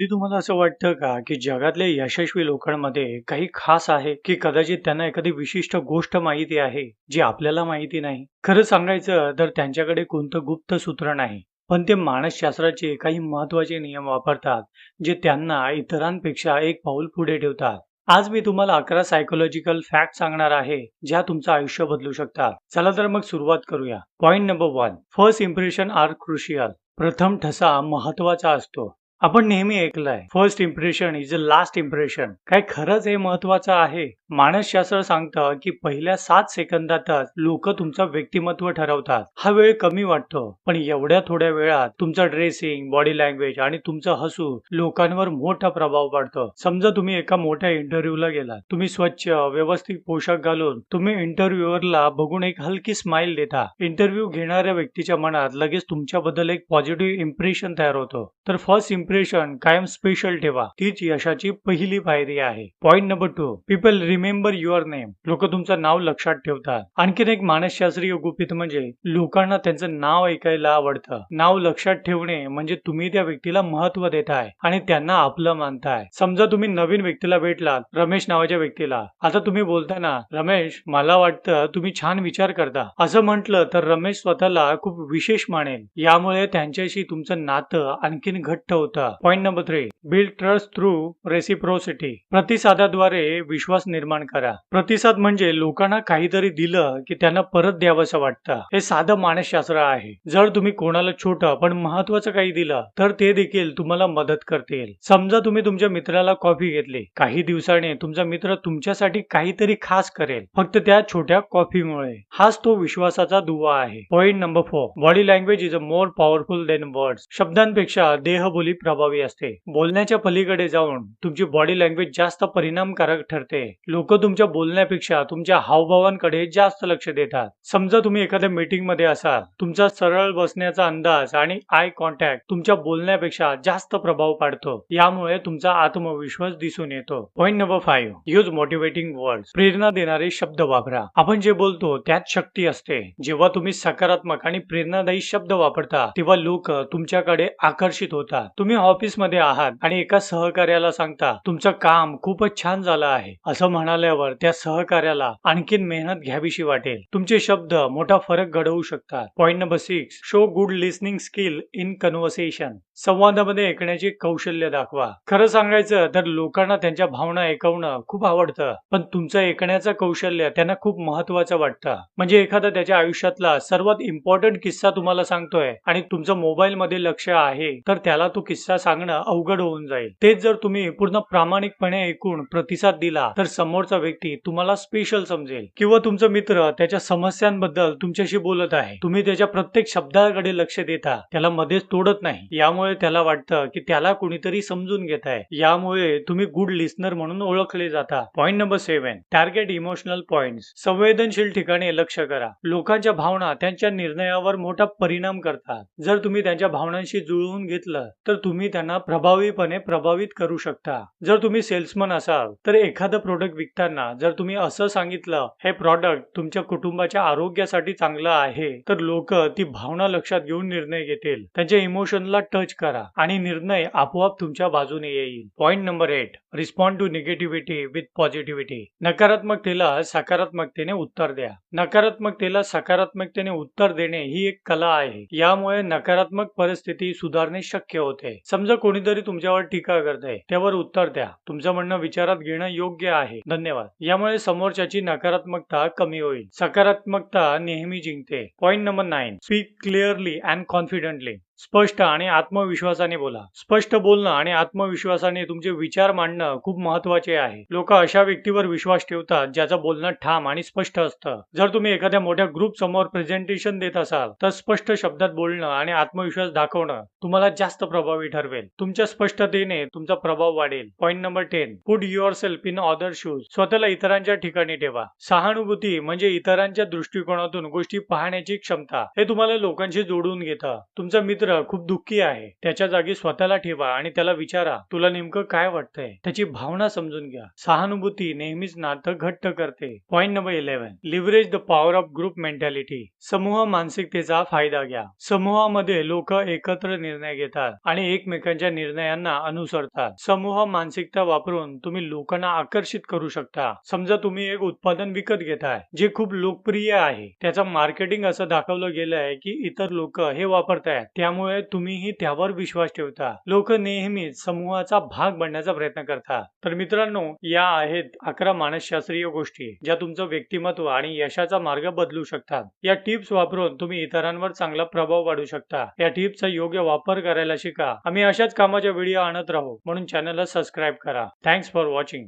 ती तुम्हाला असं वाटतं का, की जगातल्या यशस्वी लोकांमध्ये काही खास आहे, की कदाचित त्यांना एखादी विशिष्ट गोष्ट माहिती आहे, जी आपल्याला माहिती नाही? खरं सांगायचं तर त्यांच्याकडे कोणतं गुप्त सूत्र नाही. पण ते मानसशास्त्राचे काही महत्त्वाचे नियम वापरतात, जे त्यांना इतरांपेक्षा एक पाऊल पुढे ठेवतात. आज मी तुम्हाला अकरा सायकोलॉजिकल फॅक्ट सांगणार आहे, ज्या तुमचं आयुष्य बदलू शकतात. चला तर मग सुरुवात करूया. Point number one first impression are crucial. प्रथम ठसा महत्त्वाचा असतो. आपण नेहमी ऐकलंय first impression is a last impression. काय खरंच हे महत्वाचं आहे? मानसशास्त्र सांगतं की पहिल्या सात सेकंदातच लोक तुमचं व्यक्तिमत्व ठरवतात. हा वेळ कमी वाटतो, पण एवढ्या थोड्या वेळात तुमचं ड्रेसिंग, बॉडी लँग्वेज आणि तुमचं हसू लोकांवर मोठा प्रभाव पाडतो. समजा तुम्ही एका मोठ्या इंटरव्ह्यूला गेलात. तुम्ही स्वच्छ, व्यवस्थित पोशाख घालून तुम्ही इंटरव्ह्युअरला बघून एक हलकी स्माइल देता. इंटरव्ह्यू घेणाऱ्या व्यक्तीच्या मनात लगेच तुमच्याबद्दल एक पॉझिटिव्ह इम्प्रेशन तयार होतं. तर फर्स्ट इम्प्रेशन कायम स्पेशल ठेवा. तीच यशाची पहिली पायरी आहे. Point number two people remember your name. लोक तुमचं नाव लक्षात ठेवतात. आणखीन एक मानसशास्त्रीय गुपित म्हणजे लोकांना त्यांचं नाव ऐकायला आवडतं. नाव लक्षात ठेवणे म्हणजे तुम्ही त्या व्यक्तीला महत्त्व देताय आणि त्यांना आपलं मानताय. समजा तुम्ही नवीन व्यक्तीला भेटलात, रमेश नावाच्या व्यक्तीला. आता तुम्ही बोलताना, रमेश मला वाटतं तुम्ही छान विचार करता. असं म्हटलं तर रमेश स्वतःला खूप विशेष मानेल. यामुळे त्यांच्याशी तुमचं नातं आणखीन घट्ट होतं. Point number three build trust through reciprocity. प्रतिसादाद्वारे विश्वास निर्माण करा. प्रतिसाद म्हणजे लोकांना काहीतरी दिलं की त्यांना परत द्यावंसं वाटतं. हे साधं मानसशास्त्र आहे. जर तुम्ही कोणाला छोटं पण महत्वाचं काही दिलं, तर ते देखील तुम्हाला मदत करतील. समजा तुम्ही तुमच्या मित्राला कॉफी घेतली. काही दिवसांनी तुमचा मित्र तुमच्यासाठी काहीतरी खास करेल, फक्त त्या छोट्या कॉफीमुळे. हाच तो विश्वासाचा दुवा आहे. Point number four body language is a more powerful than words. शब्दांपेक्षा देहबोली प्रभावी असते. बोलण्याच्या पलीकडे जाऊन तुमची बॉडी लँग्वेज जास्त परिणामकारक ठरते. लोक तुमच्या बोलण्यापेक्षा तुमच्या हावभावांकडे जास्त लक्ष देतात. समजा तुम्ही एखाद्या मीटिंगमध्ये असाल, तुमचा सरळ बसण्याचा अंदाज आणि आय कॉन्टॅक्ट तुमच्या बोलण्यापेक्षा जास्त प्रभाव पाडतो. यामुळे तुमचा आत्मविश्वास दिसून येतो. Point number five use motivating word प्रेरणा देणारे शब्द वापरा. आपण जे बोलतो त्यात शक्ती असते. जेव्हा तुम्ही सकारात्मक आणि प्रेरणादायी शब्द वापरता, तेव्हा लोक तुमच्याकडे आकर्षित होतात. तुम्ही तुम्ही ऑफिसमध्ये आहात आणि एका सहकार्याला सांगता, तुमचं काम खूपच छान झालं आहे. असं म्हणाल्यावर त्या सहकार्याला आणखीन मेहनत घ्यावीशी वाटेल. तुमचे शब्द मोठा फरक घडवू शकतात. Point number six show good listening skill in conversation. संवादामध्ये ऐकण्याचे कौशल्य दाखवा. खरं सांगायचं तर लोकांना त्यांच्या भावना ऐकवणं खूप आवडतं, पण तुमचं ऐकण्याचं कौशल्य त्यांना खूप महत्वाचं वाटतं. म्हणजे एखादा त्याच्या आयुष्यातला सर्वात इम्पॉर्टंट किस्सा तुम्हाला सांगतोय आणि तुमचं मोबाईल मध्ये लक्ष आहे, तर त्याला तो किस्सा सांगणं अवघड होऊन जाईल. तेच जर तुम्ही पूर्ण प्रामाणिकपणे ऐकून प्रतिसाद दिला, तर समोरचा व्यक्ती तुम्हाला स्पेशल समजेल. किंवा तुमचा मित्र त्याच्या समस्यांबद्दल तुमच्याशी बोलत आहे. तुम्ही त्याच्या प्रत्येक शब्दाकडे लक्ष देता. त्याला मध्येच तोडत नाही. यामुळे त्याला वाटतं की त्याला कुणीतरी समजून घेत आहे. यामुळे तुम्ही गुड लिस्नर म्हणून ओळखले जाता. Point number seven target emotional point संवेदनशील ठिकाणी लक्ष करा. लोकांच्या भावना त्यांच्या निर्णयावर मोठा परिणाम करतात. जर तुम्ही त्यांच्या भावनांशी जुळवून घेतलं, तर तुम्ही त्यांना प्रभावीपणे प्रभावित करू शकता. जर तुम्ही सेल्समन असाल, तर एखादं प्रोडक्ट विकताना जर तुम्ही असं सांगितलं, हे प्रॉडक्ट तुमच्या कुटुंबाच्या आरोग्यासाठी चांगलं आहे, तर लोक ती भावना लक्षात घेऊन निर्णय घेतील. त्यांच्या इमोशनला टच करा आणि निर्णय आपोआप तुमच्या बाजूने येईल. Point number eight respond to negativity with positivity. नकारात्मकतेला सकारात्मकतेने उत्तर द्या. नकारात्मकतेला सकारात्मकतेने उत्तर देणे ही एक कला आहे. यामुळे नकारात्मक परिस्थिती सुधारणे शक्य होते. समजा कोणीतरी तुमच्यावर टीका करतंय, त्यावर उत्तर द्या. तुमचं म्हणणं विचारात घेणं योग्य आहे. धन्यवाद. यामुळे समोरच्याची नकारात्मकता कमी होईल. सकारात्मकता नेहमी जिंकते. Point number nine speak clearly and confidently. स्पष्ट आणि आत्मविश्वासाने बोला. स्पष्ट बोलणं आणि आत्मविश्वासाने तुमचे विचार मांडणं खूप महत्त्वाचे आहे. लोक अशा व्यक्तीवर विश्वास ठेवतात, ज्याचं बोलणं ठाम आणि स्पष्ट असतं. जर तुम्ही एखाद्या मोठ्या ग्रुप समोर प्रेझेंटेशन देत असाल, तर स्पष्ट शब्दात बोलणं आणि आत्मविश्वास दाखवणं तुम्हाला जास्त प्रभावी ठरवेल. तुमच्या स्पष्टतेने तुमचा प्रभाव वाढेल. Point number ten put yourself in other shoes. स्वतःला इतरांच्या ठिकाणी ठेवा. सहानुभूती म्हणजे इतरांच्या दृष्टिकोनातून गोष्टी पाहण्याची क्षमता. हे तुम्हाला लोकांशी जोडून घेतं. तुमचा मित्र मित्र खूप दुःखी आहे. त्याच्या जागी स्वतःला ठेवा आणि त्याला विचारा तुला नेमकं काय वाटतंय? त्याची भावना समजून घ्या. सहानुभूती नेहमीच नातं घट्ट करते. Point number eleven leverage the power of group mentality समूह मानसिकतेचा फायदा घ्या. समूहामध्ये लोक एकत्र निर्णय घेतात आणि एकमेकांच्या निर्णयांना अनुसरतात. समूह मानसिकता वापरून तुम्ही लोकांना आकर्षित करू शकता. समजा तुम्ही एक उत्पादन विकत घेताय जे खूप लोकप्रिय आहे. त्याचं मार्केटिंग असं दाखवलं गेलं आहे की इतर लोक हे वापरतायत. त्यामुळे त्यामुळे तुम्हीही त्यावर विश्वास ठेवता. लोक नेहमीच समूहाचा भाग बनण्याचा प्रयत्न करतात तर मित्रांनो या आहेत अकरा मानसशास्त्रीय गोष्टी ज्या तुमचं व्यक्तिमत्व आणि यशाचा मार्ग बदलू शकतात. या टिप्स वापरून तुम्ही इतरांवर चांगला प्रभाव पाडू शकता. या टिप्सचा योग्य वापर करायला शिका. आम्ही अशाच कामाच्या व्हिडिओ आणत राहू. म्हणून चॅनलला सबस्क्राईब करा. Thanks for watching